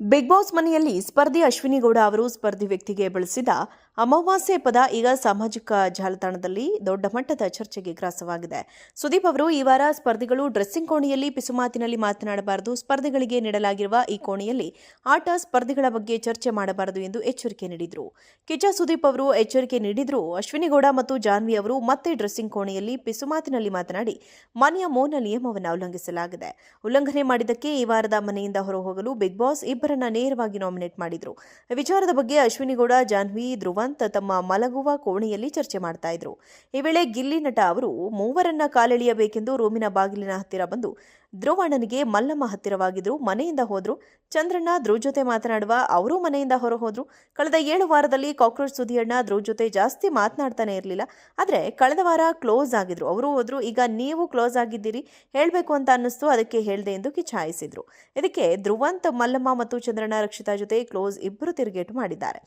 Big boss ಮನೆಯಲ್ಲಿ ಸ್ಪರ್ಧಿ ಅಶ್ವಿನಿ ಗೌಡ ಅವರು ಸ್ಪರ್ಧಿ ವ್ಯಕ್ತಿಗೆ ಬಳಸಿದ ಅಮಾವಾಸ್ಯೆ ಪದ ಈಗ ಸಾಮಾಜಿಕ ಜಾಲತಾಣದಲ್ಲಿ ದೊಡ್ಡ ಮಟ್ಟದ ಚರ್ಚೆಗೆ ಗ್ರಾಸವಾಗಿದೆ. ಸುದೀಪ್ ಅವರು ಈ ವಾರ ಸ್ಪರ್ಧಿಗಳು ಡ್ರೆಸ್ಸಿಂಗ್ ಕೋಣೆಯಲ್ಲಿ ಪಿಸುಮಾತಿನಲ್ಲಿ ಮಾತನಾಡಬಾರದು, ಸ್ಪರ್ಧಿಗಳಿಗೆ ನೀಡಲಾಗಿರುವ ಈ ಕೋಣೆಯಲ್ಲಿ ಆಟ ಸ್ಪರ್ಧಿಗಳ ಬಗ್ಗೆ ಚರ್ಚೆ ಮಾಡಬಾರದು ಎಂದು ಎಚ್ಚರಿಕೆ ನೀಡಿದರು. ಕಿಚ್ಚ ಸುದೀಪ್ ಅವರು ಎಚ್ಚರಿಕೆ ನೀಡಿದರೂ, ಅಶ್ವಿನಿ ಗೌಡ ಮತ್ತು ಜಾನ್ವಿ ಅವರು ಮತ್ತೆ ಡ್ರೆಸ್ಸಿಂಗ್ ಕೋಣೆಯಲ್ಲಿ ಪಿಸುಮಾತಿನಲ್ಲಿ ಮಾತನಾಡಿ, ಮನೆಯ ಮೌನ ನಿಯಮವನ್ನು ಉಲ್ಲಂಘಿಸಲಾಗಿದೆ. ಉಲ್ಲಂಘನೆ ಮಾಡಿದ್ದಕ್ಕೆ ಈ ವಾರದ ಮನೆಯಿಂದ ಹೊರಹೋಗಲು ಬಿಗ್ ಬಾಸ್ ಇಬ್ಬರನ್ನ ನೇರವಾಗಿ ನಾಮಿನೇಟ್ ಮಾಡಿದ್ರು. ವಿಚಾರದ ಬಗ್ಗೆ ಅಶ್ವಿನಿ ಗೌಡ ಜಾನ್ವಿ, ಧ್ರುವಂತ್ ತಮ್ಮ ಮಲಗುವ ಕೋಣೆಯಲ್ಲಿ ಚರ್ಚೆ ಮಾಡ್ತಾ ಇದ್ರು. ಈ ವೇಳೆ ಗಿಲ್ಲಿ ನಟ ಅವರು ಮೂವರನ್ನ ಕಾಲೆಳೆಯಬೇಕೆಂದು ರೂಮಿನ ಬಾಗಿಲಿನ ಹತ್ತಿರ ಬಂದು ಧ್ರುವಣ್ಣನಿಗೆ ಮಲ್ಲಮ್ಮ ಹತ್ತಿರವಾಗಿದ್ರು, ಮನೆಯಿಂದ ಹೋದ್ರು. ಚಂದ್ರಣ್ಣ ಧ್ರುವ ಜೊತೆ ಮಾತನಾಡುವ, ಅವರೂ ಮನೆಯಿಂದ ಹೊರ ಹೋದ್ರು ಕಳೆದ ಏಳು ವಾರದಲ್ಲಿ ಕಾಕ್ರೋಚ್ ಸುದಿಯಣ್ಣ ಧ್ರುವ ಜೊತೆ ಜಾಸ್ತಿ ಮಾತನಾಡ್ತಾನೆ ಇರಲಿಲ್ಲ. ಆದರೆ ಕಳೆದ ವಾರ ಕ್ಲೋಸ್ ಆಗಿದ್ರು. ಅವರು ಹೋದ್ರು, ಈಗ ನೀವು ಕ್ಲೋಸ್ ಆಗಿದ್ದೀರಿ, ಹೇಳಬೇಕು ಅಂತ ಅನ್ನಿಸ್ತು, ಅದಕ್ಕೆ ಹೇಳಿದೆ ಎಂದು ಕಿಚಾಯಿಸಿದ್ರು ಇದಕ್ಕೆ ಧ್ರುವಂತ್, ಮಲ್ಲಮ್ಮ ಮತ್ತು ಚಂದ್ರಣ್ಣ ರಕ್ಷಿತಾ ಜೊತೆ ಕ್ಲೋಸ್ ಇಬ್ಬರು ತಿರುಗೇಟು ಮಾಡಿದ್ದಾರೆ.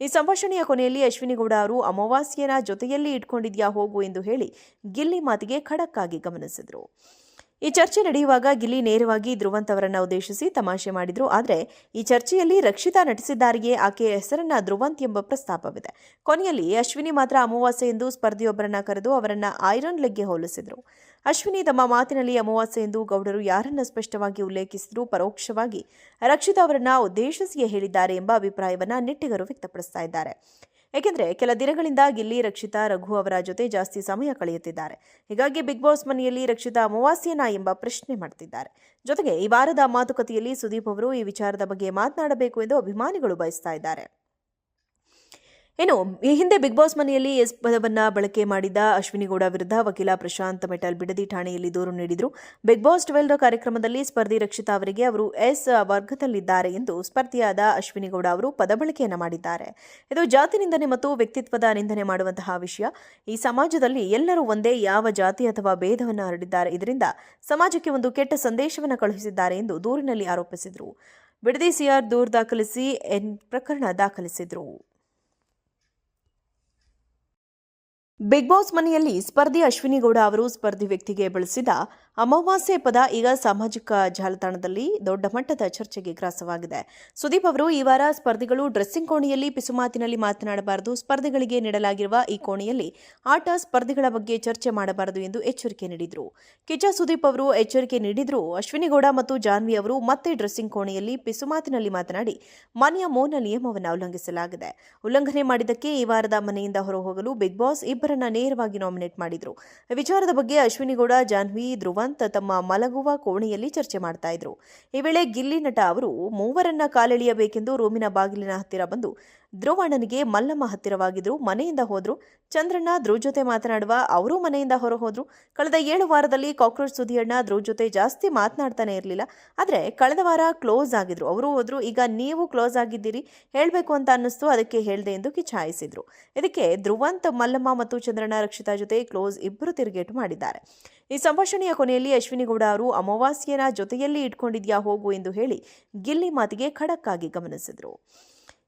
ಈ ಸಂಭಾಷಣೆಯ ಕೊನೆಯಲ್ಲಿ ಅಶ್ವಿನಿಗೌಡ ಅವರು, ಅಮಾವಾಸ್ಯನ ಜೊತೆಯಲ್ಲಿ ಇಟ್ಕೊಂಡಿದ್ಯಾ ಹೋಗು ಎಂದು ಹೇಳಿ ಗಿಲ್ಲಿ ಮಾತಿಗೆ ಖಡಕ್ಕಾಗಿ ಗಮನಿಸಿದರು ಗಮನಿಸಿದ್ರು. ಈ ಚರ್ಚೆ ನಡೆಯುವಾಗ ಗಿಲ್ಲಿ ನೇರವಾಗಿ ಧ್ರುವಂತ್ ಅವರನ್ನ ಉದ್ದೇಶಿಸಿ ತಮಾಷೆ ಮಾಡಿದ್ರು. ಆದರೆ ಈ ಚರ್ಚೆಯಲ್ಲಿ ರಕ್ಷಿತಾ ನಟಿಸಿದ್ದಾರೆಯೇ ಆಕೆಯ ಹೆಸರನ್ನ ಧ್ರುವಂತ್ ಎಂಬ ಪ್ರಸ್ತಾಪವಿದೆ. ಕೊನೆಯಲ್ಲಿ ಅಶ್ವಿನಿ ಮಾತ್ರ ಅಮಾವಾಸ್ಯೆ ಎಂದು ಸ್ಪರ್ಧಿಯೊಬ್ಬರನ್ನ ಕರೆದು ಅವರನ್ನ ಐರನ್ ಲೆಗ್ಗೆ ಹೋಲಿಸಿದ್ರು. ಅಶ್ವಿನಿ ತಮ್ಮ ಮಾತಿನಲ್ಲಿ ಅಮಾವಾಸ್ಯೆ ಎಂದು ಗೌಡರು ಯಾರನ್ನ ಸ್ಪಷ್ಟವಾಗಿ ಉಲ್ಲೇಖಿಸಿದ್ರು ಪರೋಕ್ಷವಾಗಿ ರಕ್ಷಿತಾ ಅವರನ್ನ ಉದ್ದೇಶಿಸಿಯೇ ಹೇಳಿದ್ದಾರೆ ಎಂಬ ಅಭಿಪ್ರಾಯವನ್ನ ನಿಟ್ಟಿಗರು ವ್ಯಕ್ತಪಡಿಸ್ತಾ ಇದ್ದಾರೆ. ಏಕೆಂದರೆ ಕೆಲ ದಿನಗಳಿಂದ ಗಿಲ್ಲಿ ರಕ್ಷಿತಾ ರಘು ಅವರ ಜೊತೆ ಜಾಸ್ತಿ ಸಮಯ ಕಳೆಯುತ್ತಿದ್ದಾರೆ. ಹೀಗಾಗಿ ಬಿಗ್ ಬಾಸ್ ಮನೆಯಲ್ಲಿ ರಕ್ಷಿತಾ ಅಮಾವಾಸ್ಯನಾ ಎಂಬ ಪ್ರಶ್ನೆ ಮಾಡ್ತಿದ್ದಾರೆ. ಜೊತೆಗೆ ಈ ವಾರದ ಮಾತುಕತೆಯಲ್ಲಿ ಸುದೀಪ್ ಅವರು ಈ ವಿಚಾರದ ಬಗ್ಗೆ ಮಾತನಾಡಬೇಕು ಎಂದು ಅಭಿಮಾನಿಗಳು ಬಯಸ್ತಾ ಇದ್ದಾರೆ. ಇನ್ನು ಈ ಹಿಂದೆ ಬಿಗ್ ಬಾಸ್ ಮನೆಯಲ್ಲಿ ಎಸ್, ಪದವನ್ನು ಬಳಕೆ ಮಾಡಿದ ಅಶ್ವಿನಿ ಗೌಡ ವಿರುದ್ಧ ವಕೀಲ ಪ್ರಶಾಂತ್ ಮೆಟಲ್ ಬಿಡದಿ ಠಾಣೆಯಲ್ಲಿ ದೂರು ನೀಡಿದರು. ಬಿಗ್ ಬಾಸ್ ಟ್ವೆಲ್ ಕಾರ್ಯಕ್ರಮದಲ್ಲಿ ಸ್ಪರ್ಧಿ ರಕ್ಷಿತಾ ಅವರಿಗೆ ಅವರು ಎಸ್ ವರ್ಗದಲ್ಲಿದ್ದಾರೆ ಎಂದು ಸ್ಪರ್ಧಿಯಾದ ಅಶ್ವಿನಿ ಗೌಡ ಅವರು ಪದಬಳಕೆಯನ್ನ ಮಾಡಿದ್ದಾರೆ. ಇದು ಜಾತಿ ನಿಂದನೆ ಮತ್ತು ವ್ಯಕ್ತಿತ್ವದ ನಿಂದನೆ ಮಾಡುವಂತಹ ವಿಷಯ. ಈ ಸಮಾಜದಲ್ಲಿ ಎಲ್ಲರೂ ಒಂದೇ ಯಾವ ಜಾತಿ ಅಥವಾ ಭೇದವನ್ನು ಹರಡಿದ್ದಾರೆ, ಇದರಿಂದ ಸಮಾಜಕ್ಕೆ ಒಂದು ಕೆಟ್ಟ ಸಂದೇಶವನ್ನು ಕಳುಹಿಸಿದ್ದಾರೆ ಎಂದು ದೂರಿನಲ್ಲಿ ಆರೋಪಿಸಿದರು. ಬಿಡದಿ ಸಿಆರ್ ದೂರು ದಾಖಲಿಸಿ ಎನ್ ಪ್ರಕರಣ ದಾಖಲಿಸಿದರು. ಬಿಗ್ ಬಾಸ್ ಮನೆಯಲ್ಲಿ ಸ್ಪರ್ಧಿ ಅಶ್ವಿನಿ ಗೌಡ ಅವರು ಸ್ಪರ್ಧಿ ವ್ಯಕ್ತಿಗೆ ಬಳಸಿದ ಅಮಾವಾಸ್ಯೆ ಪದ ಈಗ ಸಾಮಾಜಿಕ ಜಾಲತಾಣದಲ್ಲಿ ದೊಡ್ಡ ಮಟ್ಟದ ಚರ್ಚೆಗೆ ಗ್ರಾಸವಾಗಿದೆ. ಸುದೀಪ್ ಅವರು ಈ ವಾರ ಸ್ಪರ್ಧಿಗಳು ಡ್ರೆಸ್ಸಿಂಗ್ ಕೋಣೆಯಲ್ಲಿ ಪಿಸುಮಾತಿನಲ್ಲಿ ಮಾತನಾಡಬಾರದು, ಸ್ಪರ್ಧಿಗಳಿಗೆ ನೀಡಲಾಗಿರುವ ಈ ಕೋಣೆಯಲ್ಲಿ ಆಟ ಸ್ಪರ್ಧಿಗಳ ಬಗ್ಗೆ ಚರ್ಚೆ ಮಾಡಬಾರದು ಎಂದು ಎಚ್ಚರಿಕೆ ನೀಡಿದರು. ಕಿಚ್ಚ ಸುದೀಪ್ ಅವರು ಎಚ್ಚರಿಕೆ ನೀಡಿದ್ರು ಅಶ್ವಿನಿಗೌಡ ಮತ್ತು ಜಾನ್ವಿ ಅವರು ಮತ್ತೆ ಡ್ರೆಸ್ಸಿಂಗ್ ಕೋಣೆಯಲ್ಲಿ ಪಿಸುಮಾತಿನಲ್ಲಿ ಮಾತನಾಡಿ, ಮನೆಯ ಮೌನ ನಿಯಮವನ್ನು ಉಲ್ಲಂಘಿಸಲಾಗಿದೆ. ಉಲ್ಲಂಘನೆ ಮಾಡಿದ್ದಕ್ಕೆ ಈ ವಾರದ ಮನೆಯಿಂದ ಹೊರಹೋಗಲು ಬಿಗ್ ಬಾಸ್ ಇಬ್ಬರನ್ನ ನೇರವಾಗಿ ನಾಮಿನೇಟ್ ಮಾಡಿದ್ರು. ವಿಚಾರದ ಬಗ್ಗೆ ಅಶ್ವಿನಿಗೌಡ ಜಾನ್ವಿ ಜಾನ್ವಿ ಧ್ರುವಂತ್ ತಮ್ಮ ಮಲಗುವ ಕೋಣೆಯಲ್ಲಿ ಚರ್ಚೆ ಮಾಡ್ತಾ ಇದ್ರು. ಈ ವೇಳೆ ಗಿಲ್ಲಿ ನಟ ಅವರು ಮೂವರನ್ನ ಕಾಲೆಳೆಯಬೇಕೆಂದು ರೂಮಿನ ಬಾಗಿಲಿನ ಹತ್ತಿರ ಬಂದು ಧ್ರುವಣ್ಣನಿಗೆ ಮಲ್ಲಮ್ಮ ಹತ್ತಿರವಾಗಿದ್ರು, ಮನೆಯಿಂದ ಹೋದ್ರು. ಚಂದ್ರಣ್ಣ ಧ್ರುವ್ ಜೊತೆ ಮಾತನಾಡುವ, ಅವರೂ ಮನೆಯಿಂದ ಹೊರ ಹೋದ್ರು ಕಳೆದ ಏಳು ವಾರದಲ್ಲಿ ಕಾಕ್ರೋಚ್ ಸುಧಿಯಣ್ಣ ಧ್ರುವ್ ಜೊತೆ ಜಾಸ್ತಿ ಮಾತನಾಡ್ತಾನೆ ಇರಲಿಲ್ಲ. ಆದರೆ ಕಳೆದ ವಾರ ಕ್ಲೋಸ್ ಆಗಿದ್ರು. ಅವರು ಹೋದ್ರು, ಈಗ ನೀವು ಕ್ಲೋಸ್ ಆಗಿದ್ದೀರಿ, ಹೇಳಬೇಕು ಅಂತ ಅನ್ನಿಸ್ತು, ಅದಕ್ಕೆ ಹೇಳಿದೆ ಎಂದು ಕಿಚಾಯಿಸಿದ್ರು ಇದಕ್ಕೆ ಧ್ರುವಂತ್, ಮಲ್ಲಮ್ಮ ಮತ್ತು ಚಂದ್ರಣ್ಣ ರಕ್ಷಿತಾ ಜೊತೆ ಕ್ಲೋಸ್ ಇಬ್ಬರು ತಿರುಗೇಟು ಮಾಡಿದ್ದಾರೆ. ಈ ಸಂಭಾಷಣೆಯ ಕೊನೆಯಲ್ಲಿ ಅಶ್ವಿನಿಗೌಡ ಅವರು, ಅಮಾವಾಸ್ಯನ ಜೊತೆಯಲ್ಲಿ ಇಟ್ಕೊಂಡಿದ್ಯಾ ಹೋಗು ಎಂದು ಹೇಳಿ ಗಿಲ್ಲಿ ಮಾತಿಗೆ ಖಡಕ್ಕಾಗಿ ಗಮನಿಸಿದ್ರು.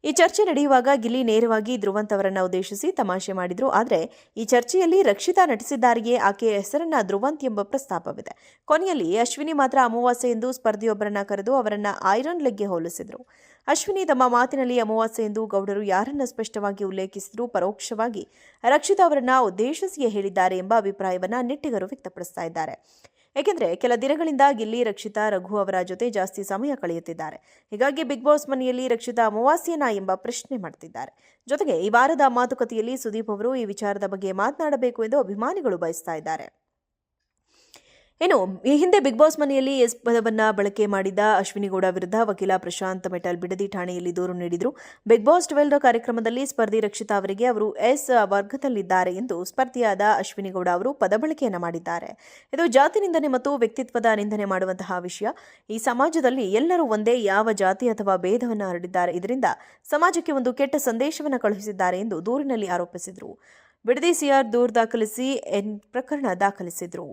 ಈ ಚರ್ಚೆ ನಡೆಯುವಾಗ ಗಿಲ್ಲಿ ನೇರವಾಗಿ ಧ್ರುವಂತ್ ಉದ್ದೇಶಿಸಿ ತಮಾಷೆ ಮಾಡಿದ್ರು. ಆದರೆ ಈ ಚರ್ಚೆಯಲ್ಲಿ ರಕ್ಷಿತಾ ನಟಿಸಿದ್ದಾರೆಯೇ ಆಕೆಯ ಹೆಸರನ್ನ ಧ್ರುವಂತ್ ಎಂಬ ಪ್ರಸ್ತಾಪವಿದೆ. ಕೊನೆಯಲ್ಲಿ ಅಶ್ವಿನಿ ಮಾತ್ರ ಅಮಾವಾಸ್ಯೆ ಎಂದು ಸ್ಪರ್ಧಿಯೊಬ್ಬರನ್ನ ಕರೆದು ಅವರನ್ನ ಐರನ್ ಲೆಗ್ಗೆ ಹೋಲಿಸಿದ್ರು. ಅಶ್ವಿನಿ ತಮ್ಮ ಮಾತಿನಲ್ಲಿ ಅಮಾವಾಸ್ಯೆ ಎಂದು ಗೌಡರು ಯಾರನ್ನ ಸ್ಪಷ್ಟವಾಗಿ ಉಲ್ಲೇಖಿಸಿದ್ರು ಪರೋಕ್ಷವಾಗಿ ರಕ್ಷಿತಾ ಅವರನ್ನ ಉದ್ದೇಶಿಸಿಯೇ ಹೇಳಿದ್ದಾರೆ ಎಂಬ ಅಭಿಪ್ರಾಯವನ್ನ ನಿಟ್ಟಿಗರು ವ್ಯಕ್ತಪಡಿಸ್ತಾ ಇದ್ದಾರೆ. ಏಕೆಂದರೆ ಕೆಲ ದಿನಗಳಿಂದ ಗಿಲ್ಲಿ ರಕ್ಷಿತಾ ರಘು ಅವರ ಜೊತೆ ಜಾಸ್ತಿ ಸಮಯ ಕಳೆಯುತ್ತಿದ್ದಾರೆ. ಹೀಗಾಗಿ ಬಿಗ್ ಬಾಸ್ ಮನೆಯಲ್ಲಿ ರಕ್ಷಿತಾ ಅಮಾವಾಸ್ಯನಾ ಎಂಬ ಪ್ರಶ್ನೆ ಮಾಡ್ತಿದ್ದಾರೆ. ಜೊತೆಗೆ ಈ ವಾರದ ಮಾತುಕತೆಯಲ್ಲಿ ಸುದೀಪ್ ಅವರು ಈ ವಿಚಾರದ ಬಗ್ಗೆ ಮಾತನಾಡಬೇಕು ಎಂದು ಅಭಿಮಾನಿಗಳು ಬಯಸ್ತಾ ಇದ್ದಾರೆ. ಇನ್ನು ಈ ಹಿಂದೆ ಬಿಗ್ ಬಾಸ್ ಮನೆಯಲ್ಲಿ ಎಸ್ ಪದವನ್ನು ಬಳಕೆ ಮಾಡಿದ ಅಶ್ವಿನಿ ಗೌಡ ವಿರುದ್ಧ ವಕೀಲ ಪ್ರಶಾಂತ್ ಮೆಟಲ್ ಬಿಡದಿ ಠಾಣೆಯಲ್ಲಿ ದೂರು ನೀಡಿದರು. ಬಿಗ್ ಬಾಸ್ ಟ್ವೆಲ್ ಕಾರ್ಯಕ್ರಮದಲ್ಲಿ ಸ್ಪರ್ಧಿ ರಕ್ಷಿತಾ ಅವರಿಗೆ ಅವರು ಎಸ್ ವರ್ಗದಲ್ಲಿದ್ದಾರೆ ಎಂದು ಸ್ಪರ್ಧಿಯಾದ ಅಶ್ವಿನಿ ಗೌಡ ಅವರು ಪದಬಳಕೆಯನ್ನ ಮಾಡಿದ್ದಾರೆ. ಇದು ಜಾತಿ ನಿಂದನೆ ಮತ್ತು ವ್ಯಕ್ತಿತ್ವದ ನಿಂದನೆ ಮಾಡುವಂತಹ ವಿಷಯ. ಈ ಸಮಾಜದಲ್ಲಿ ಎಲ್ಲರೂ ಒಂದೇ ಯಾವ ಜಾತಿ ಅಥವಾ ಭೇದವನ್ನು ಹರಡಿದ್ದಾರೆ. ಇದರಿಂದ ಸಮಾಜಕ್ಕೆ ಒಂದು ಕೆಟ್ಟ ಸಂದೇಶವನ್ನು ಕಳುಹಿಸಿದ್ದಾರೆ ಎಂದು ದೂರಿನಲ್ಲಿ ಆರೋಪಿಸಿದರು. ಬಿಡದಿ ಸಿಆರ್ ದೂರು ದಾಖಲಿಸಿ ಎನ್ ಪ್ರಕರಣ ದಾಖಲಿಸಿದರು.